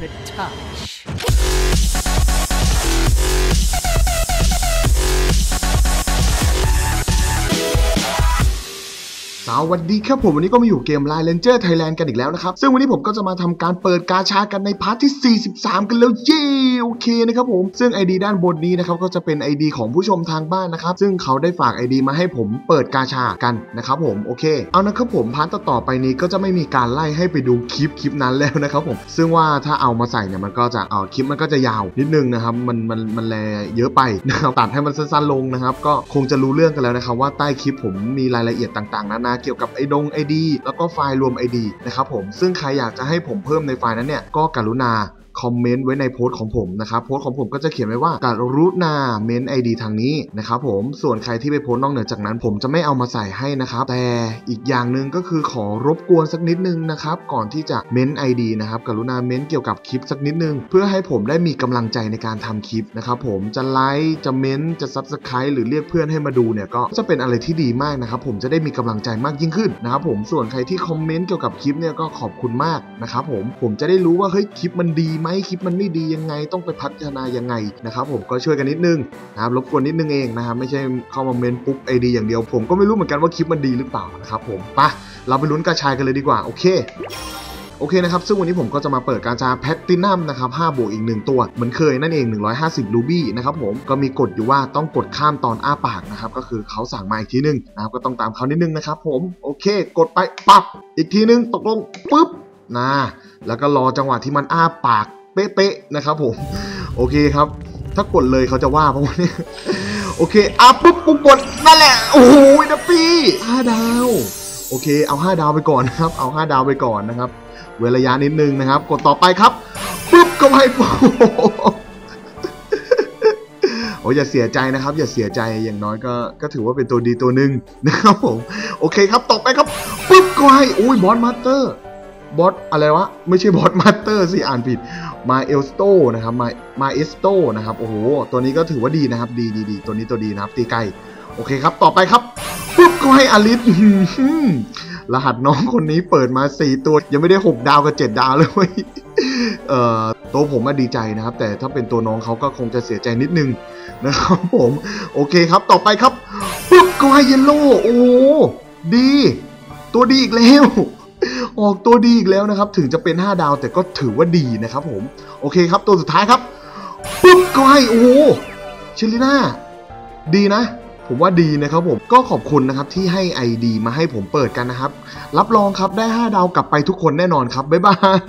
could touch. วัสดีครับผมวันนี้ก็มาอยู่เกม Line Ranger Thailand กันอีกแล้วนะครับ ซึ่งวันนี้ผมก็จะมาทำการเปิดกาชากันในพาร์ทที่ 43 กันแล้วเย้โอเคนะครับผม ซึ่ง ID ด้านบนนี้นะครับก็จะเป็น ID ของผู้ชมทางบ้านนะครับ ซึ่งเขาได้ฝาก ID มาให้ผมเปิดกาชากันนะครับผมโอเค เอานะครับผมพาร์ทต่อไปนี้ก็จะไม่มีการไล่ให้ไปดูคลิปคลิปนั้นแล้วนะครับผมซึ่งว่าถ้าเอามาใส่เนี่ยมันก็จะเอาคลิปมันก็จะยาวนิดนึงนะครับมันมันมันแลเยอะไปนะครับตัดให้มันสั้นๆลงนะครับก็คงจะรู้เรื่องกันแล้วนะครับว่าใต้คลิปผมมีรายละเอียดต่างๆนานาเกี่ยวกับไอ้ดง ID แล้วก็ไฟล์รวม ID นะครับผมซึ่งใครอยากจะให้ผมเพิ่มในไฟล์นั้นเนี่ยก็กรุณา คอมเมนต์ไว้ในโพสต์ของผมนะครับโพสต์ของผมก็จะเขียนไว้ว่ากรุณาเมนไอดีทางนี้นะครับผมส่วนใครที่ไปโพสต์นอกเหนือจากนั้น ผมจะไม่เอามาใส่ให้นะครับ แต่อีกอย่างหนึ่งก็คือขอรบกวนสักนิดนึงนะครับก่อนที่จะเมนไอดีนะครับกรุณาเมนเกี่ยวกับคลิปสักนิดนึง เพื่อให้ผมได้มีกำลังใจในการทำคลิปนะครับผมจะไลค์จะเมนจะซับสไครต์หรือเรียกเพื่อนให้มาดูเนี่ยก็จะเป็นอะไรที่ดีมากนะครับผมจะได้มีกำลังใจมากยิ่งขึ้นนะครับผมส่วนใครที่คอมเมนต์เกี่ยวกับคลิปเนี่ยก็ขอบคุณมากนะครับผมผมจะได้รู้ว่าเฮ้ยคลิปมันดีไหมคลิปมันไม่ดียังไงต้องไปพัฒนายังไงนะครับผมก็ช่วยกันนิดนึงนะครับรบกวนนิดนึงเองนะครับไม่ใช่เข้ามาเมนปุ๊บไอดีอย่างเดียวผมก็ไม่รู้เหมือนกันว่าคลิปมันดีหรือเปล่านะครับผมปะเราไปลุ้นกระชายกันเลยดีกว่าโอเคโอเคนะครับ ซึ่งวันนี้ผมก็จะมาเปิดการชาแพตตินัมนะครับ5บวกอีก 1 ตัว เหมือนเคยนั่นเอง 150 รูบี้นะครับผม ก็มีกฎอยู่ว่าต้องกดข้ามตอนอ้าปากนะครับ ก็คือเขาสั่งมาอีกทีนึงนะครับ ก็ต้องตามเขานิดนึงนะครับผม โอเค กดไปปับอีกทีนึง ตกลงปุ๊บนะ แล้วก็รอจังหวะที่มันอ้าปาก เป๊ะๆนะครับผมโอเคครับ ถ้ากดเลยเขาจะว่าเพราะว่าเนี่ยโอเคอะปุ๊บปุ๊บกดนั่นแหละโอ้โหนะพี่ห้าดาวโอเค เอา5ดาวไปก่อนนะครับ เอา5ดาวไปก่อนนะครับ เว้นระยะนิดนึงนะครับ กดต่อไปครับปุ๊บก็ไม่โโอ้ยอย่าเสียใจนะครับ อย่าเสียใจอย่างน้อยก็ก็ถือว่าเป็นตัวดีตัวหนึ่งนะครับผมโอเคครับต่อไปครับปุ๊บก็ให้อุ้ยบอสมาสเตอร์ บอสอะไรวะ ไม่ใช่บอสมาสเตอร์สิอ่านผิดมาเอลสโตนะครับมามาเอสโตนะครับโอ้โหตัวนี้ก็ถือว่าดีนะครับดีดีดีตัวนี้ตัวดีนะครับตีไกลโอเคครับ ต่อไปครับปุ๊บก็ให้อลิสรหัสน้องคนนี้เปิดมา4ตัว ยังไม่ได้6ดาวกับ7ดาวเลยเว้ยเอ่อตัวผมมาดีใจนะครับ แต่ถ้าเป็นตัวน้องเขาก็คงจะเสียใจนิดนึงนะครับผมโอเคครับต่อไปครับปุ๊บก็ให้เยลโล่โอ้ดี ตัวดีอีกแล้ว ออกตัวดีอีกแล้วนะครับ ถึงจะเป็น 5 ดาวแต่ก็ถือว่าดีนะครับผม โอเคครับตัวสุดท้ายครับปุ๊บก็ให้โอ้เชลิน่าดีนะ ผมว่าดีนะครับผมก็ขอบคุณนะครับที่ให้ ID มาให้ผมเปิดกันนะครับ รับรองครับได้ 5 ดาวกลับไปทุกคนแน่นอนครับบ๊ายบาย